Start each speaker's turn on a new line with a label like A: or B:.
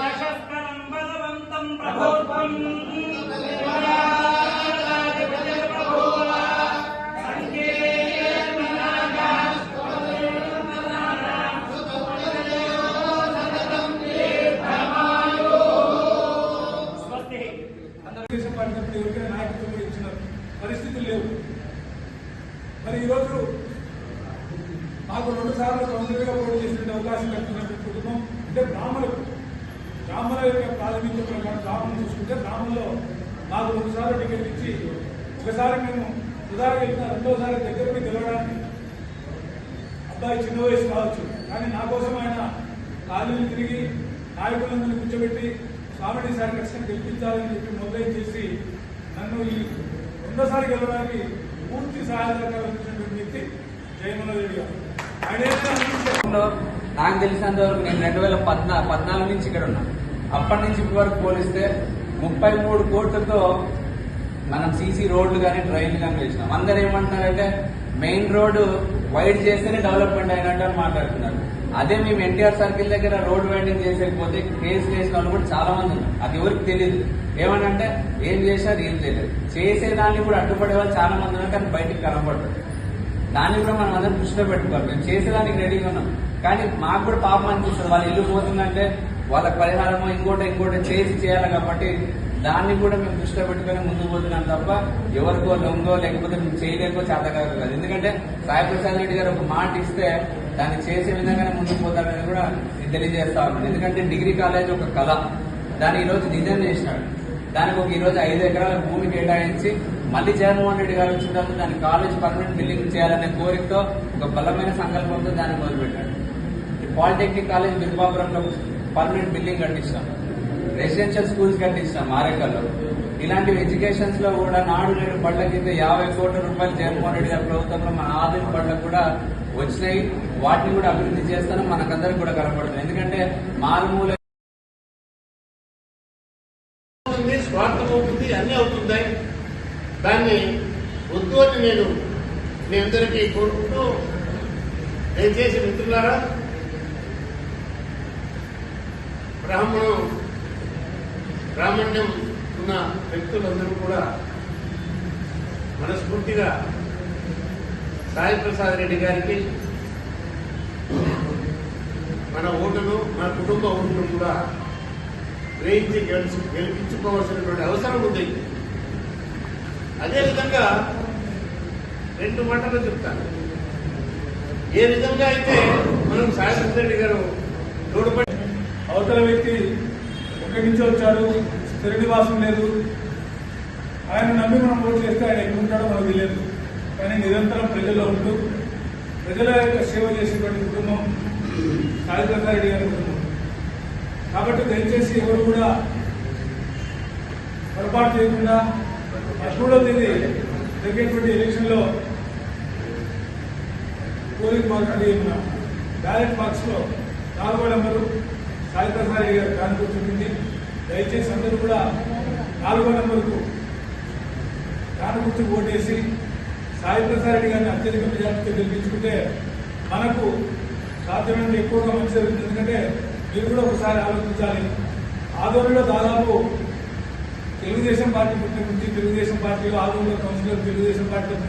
A: యశస్కరం బలవంతం
B: అందరూ పార్టీ ఎవరికైనా నాయకత్వం కూడా ఇచ్చిన పరిస్థితులు లేవు. మరి ఈరోజు మాకు రెండు సార్లు కౌన్సిలర్గా పోటీ చేసిన అవకాశం కల్పించినటువంటి కుటుంబం అంటే బ్రాహ్మణులకు బ్రాహ్మణుల యొక్క ప్రాతినిధ్యం ప్రకారం బ్రాహ్మణం చూసుకుంటే బ్రాహ్మణులో మాకు రెండు సార్లు టికెట్ ఇచ్చి ఒకసారి మేము సుధార గెలిచిన రెండోసారి దగ్గరకు గెలవడానికి. అబ్బాయి చిన్న వయసు కావచ్చు. కానీ నా కోసం ఆయన కాలనీలు తిరిగి నాయకులందరినీ కూర్చోబెట్టి కామెడీ సారి గెలిపించాలని చెప్పి మొదలై చేసి నన్ను ఈ రెండోసారి గెలవడానికి పూర్తి సహాయ సహకారం వ్యక్తి జయమోహన్ గారు. ఆయన
C: నాకు తెలిసినంత వరకు నేను రెండు వేల పద్నా పద్నాలుగు నుంచి ఇక్కడ ఉన్నా. అప్పటి నుంచి ఇప్పటి వరకు పోలిస్తే ముప్పై మూడు కోట్లతో మనం సీసీ రోడ్లు కానీ ట్రైన్లు కానీ వేసినాం. అందరు ఏమంటున్నారంటే మెయిన్ రోడ్డు వైడ్ చేస్తేనే డెవలప్మెంట్ అయినట్టు అని మాట్లాడుతున్నారు. అదే మేము ఎన్టీఆర్ సర్కిల్ దగ్గర రోడ్ వైడింగ్ చేసేకపోతే కేసు చేసిన వాళ్ళు కూడా చాలా మంది ఉన్నారు. అది ఎవరికి తెలియదు ఏమనంటే ఏం చేశారు ఏం తెలియదు. చేసేదాన్ని కూడా అడ్డుపడే వాళ్ళు చాలా మంది ఉన్నారు కానీ బయటికి కనపడరు దాన్ని కూడా మనం అందరం దృష్టిలో పెట్టుకోవాలి. మేము చేసేదానికి రెడీగా ఉన్నాం. కానీ మాకు కూడా పాపం అనిపిస్తుంది. వాళ్ళ ఇల్లు పోతుందంటే వాళ్ళకి పరిహారమో ఇంకోటి ఇంకోటి చేసి చేయాలి కాబట్టి దాన్ని కూడా మేము దృష్టిలో పెట్టుకొని ముందుకు పోతున్నాం తప్ప ఎవరికో లొంగో లేకపోతే మేము చేయలేకో చేతకాదు కాదు. ఎందుకంటే సాయి ప్రసాద్ రెడ్డి గారు ఒక మాట ఇస్తే దాన్ని చేసే విధంగానే ముందుకు పోతారని కూడా నేను తెలియజేస్తా ఉన్నాను. ఎందుకంటే డిగ్రీ కాలేజ్ ఒక కళ. దాన్ని ఈరోజు నిజం చేసినాడు. దానికి ఒక ఈరోజు ఐదు ఎకరాల భూమి కేటాయించి మళ్ళీ జగన్మోహన్ రెడ్డి గారు వచ్చిన తర్వాత దాని కాలేజ్ పర్మనెంట్ బిల్డింగ్ చేయాలనే కోరికతో ఒక బలమైన సంకల్పంతో దాన్ని మొదలుపెట్టాడు. ఈ పాలిటెక్నిక్ కాలేజ్ బిర్బాపురంలో పర్మనెంట్ బిల్డింగ్ కట్టించాం రెసిడెన్షియల్ స్కూల్స్ కట్టించిన మారేకల్లో ఇలాంటి ఎడ్యుకేషన్స్లో కూడా నాడు నేడు పళ్ళ కింద యాభై కోట్ల రూపాయలు జగన్మోహన్ రెడ్డి గారి ప్రభుత్వంలో మన ఆధునిక పళ్ళకు కూడా వచ్చినాయి. వాటిని కూడా అభివృద్ధి చేస్తాను మనకందరికి కూడా కనపడుతుంది. ఎందుకంటే మారుమూల
D: స్వార్థం అవుతుంది అన్నీ అవుతుంటాయి. దాన్ని వద్దు అని నేను మీ అందరికీ కోరుకుంటూ దయచేసి మిత్రులారా బ్రాహ్మణం బ్రాహ్మణ్యం ఉన్న వ్యక్తులందరూ కూడా మనస్ఫూర్తిగా సాయి ప్రసాద్ రెడ్డి గారికి మన ఓటును మన కుటుంబ ఓటును కూడా గ్రహించి గెలిచి గెలిపించుకోవాల్సినటువంటి అవసరం ఉంది. అదేవిధంగా రెండు మాటలు చెప్తాను. ఏ విధంగా అయితే మనం సాయంత్రం రెడ్డి గారు తోడుపడి
B: అవతల వ్యక్తి ఎక్కడి నుంచి వచ్చాడు స్థిర నివాసం లేదు. ఆయన నమ్మి మనం ఓటు చేస్తే ఆయన ఎక్కడుంటాడో మనకు తెలియదు. కానీ నిరంతరం ప్రజల్లో ఉంటూ ప్రజల యొక్క సేవ చేసేటువంటి కుటుంబం సాయిప్రసాద్ రెడ్డి గారి కుటుంబం. కాబట్టి దయచేసి ఎవరు కూడా పొరపాటు చేయకుండా పదమూడవ తేదీ జరిగేటువంటి ఎలక్షన్లో పోలింగ్ బాక్స్ అది బ్యాలెట్ బాక్స్లో నాలుగో నెంబరు సాయి గారు కానుకూరు చెప్పింది దయచేసి అందరూ కూడా నాలుగో నెంబర్కు కానుకూర్చి ఓటేసి సాయి ప్రసాద్ రెడ్డి గారిని అత్యధిక మెజార్టీతో గెలిపించుకుంటే మనకు సాధ్యమైనంత ఎక్కువగా మంచి జరుగుతుంది. ఎందుకంటే మీరు కూడా ఒకసారి ఆలోచించాలి. ఆదోళనలో దాదాపు తెలుగుదేశం పార్టీ పుట్టిన నుంచి తెలుగుదేశం పార్టీలో ఆదోళనలో కౌన్సిలర్ తెలుగుదేశం పార్టీలో